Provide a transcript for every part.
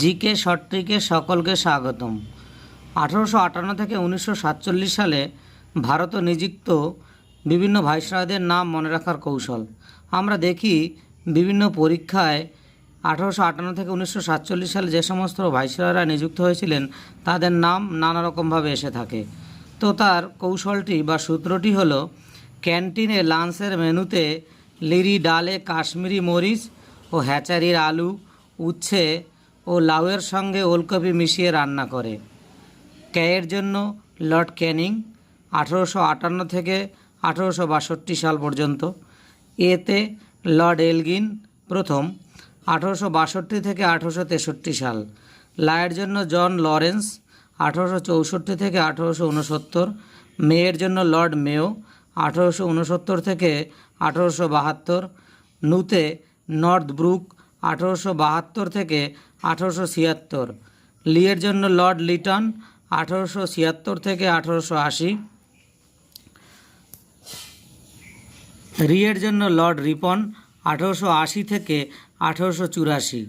GK শর্টট্রিকে সকলকে স্বাগতম। আঠারোশো আটান্ন থেকে উনিশশো সাতচল্লিশ সালে ভারতে নিযুক্ত বিভিন্ন ভাইসরয়দের নাম মনে রাখার কৌশল। আমরা দেখি বিভিন্ন পরীক্ষায় আঠারোশো আটান্ন থেকে উনিশশো সাতচল্লিশ সালে যে সমস্ত ভাইসরয়রা নিযুক্ত হয়েছিলেন, তাদের নাম নানা রকমভাবে এসে থাকে। তো তার কৌশলটি বা সূত্রটি হলো, ক্যান্টিনে লাঞ্চের মেনুতে লিরি ডালে কাশ্মীরি মরিচ ও হ্যাচারির আলু, উচ্ছে ও লাউয়ের সঙ্গে ওলকপি মিশিয়ে রান্না করে। ক্যায়ের জন্য লর্ড ক্যানিং আঠেরোশো আটান্ন থেকে আঠেরোশো বাষট্টি সাল পর্যন্ত। এতে লর্ড এলগিন প্রথম আঠেরোশো বাষট্টি থেকে আঠেরোশো তেষট্টি সাল। লায়ের জন্য জন লরেন্স আঠেরোশো চৌষট্টি থেকে আঠেরোশো উনসত্তর। মেয়ের জন্য লর্ড মেও আঠেরোশো উনসত্তর থেকে আঠেরোশো বাহাত্তর। নুতে নর্থ ব্রুক আঠেরোশো বাহাত্তর থেকে আঠেরোশো ছিয়াত্তর। লিয়ের জন্য লর্ড লিটন আঠেরোশো ছিয়াত্তর থেকে আঠেরোশো আশি। রিয়ের জন্য লর্ড রিপন আঠেরোশো আশি থেকে আঠেরোশো চুরাশি।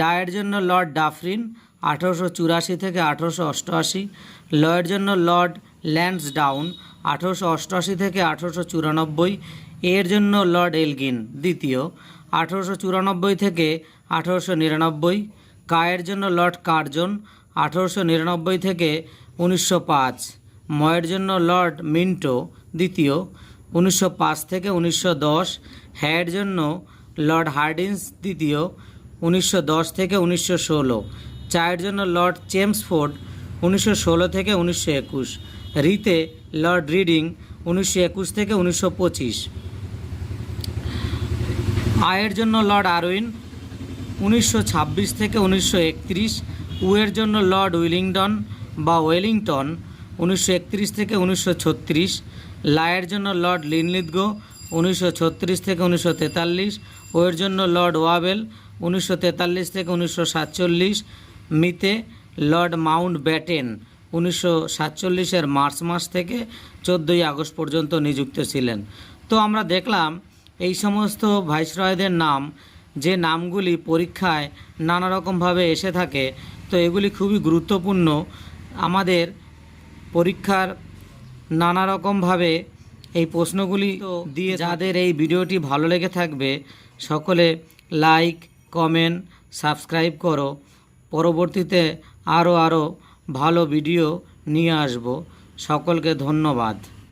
ডায়ের জন্য লর্ড ডাফরিন আঠেরোশো চুরাশি থেকে আঠেরোশো অষ্টআশি। লয়ের জন্য লর্ড ল্যান্সডাউন আঠেরোশো অষ্টআশি থেকে আঠেরোশো চুরানব্বই। এর জন্য লর্ড এলগিন দ্বিতীয়। আঠেরোশো চুরানব্বই থেকে আঠেরোশো নিরানব্বই। কায়ের জন্য লর্ড কার্জন আঠেরোশো নিরানব্বই থেকে উনিশশো পাঁচ। ময়ের জন্য লর্ড মিন্টো দ্বিতীয় উনিশশো পাঁচ থেকে উনিশশো দশ। হ্যায়ের জন্য লর্ড হার্ডিন্স দ্বিতীয় উনিশশো দশ থেকে উনিশশো ষোলো। চায়ের জন্য লর্ড চেমসফোর্ড উনিশশো ষোলো থেকে উনিশশো একুশ। রিতে লর্ড রিডিং উনিশশো একুশ থেকে উনিশশো পঁচিশ। আয়ের জন্য লর্ড আরউইন উনিশশো ছাব্বিশ থেকে উনিশশো একত্রিশ, উয়ের জন্য লর্ড উইলিংটন বা ওয়েলিংটন উনিশশো একত্রিশ থেকে উনিশশো ছত্রিশ, লায়ের জন্য লর্ড লিনলিদগো উনিশশো ছত্রিশ থেকে উনিশশো তেতাল্লিশ ওয়ের জন্য লর্ড ওয়াবেল উনিশশো তেতাল্লিশ থেকে উনিশশো সাতচল্লিশ, মিতে লর্ড মাউন্ট ব্যাটেন উনিশশো সাতচল্লিশের মার্চ মাস থেকে চোদ্দোই আগস্ট পর্যন্ত নিযুক্ত ছিলেন। তো আমরা দেখলাম এই সমস্ত ভাইসরয়দের নাম যে নামগুলি পরীক্ষায় নানা রকমভাবে এসে থাকে তো এগুলি খুবই গুরুত্বপূর্ণ। আমাদের পরীক্ষার নানা রকমভাবে এই প্রশ্নগুলি দিয়ে যাদের এই ভিডিওটি ভালো লেগে থাকবে সকলে লাইক কমেন্ট সাবস্ক্রাইব করো। পরবর্তীতে আরও আরও ভালো ভিডিও নিয়ে আসব। সকলকে ধন্যবাদ।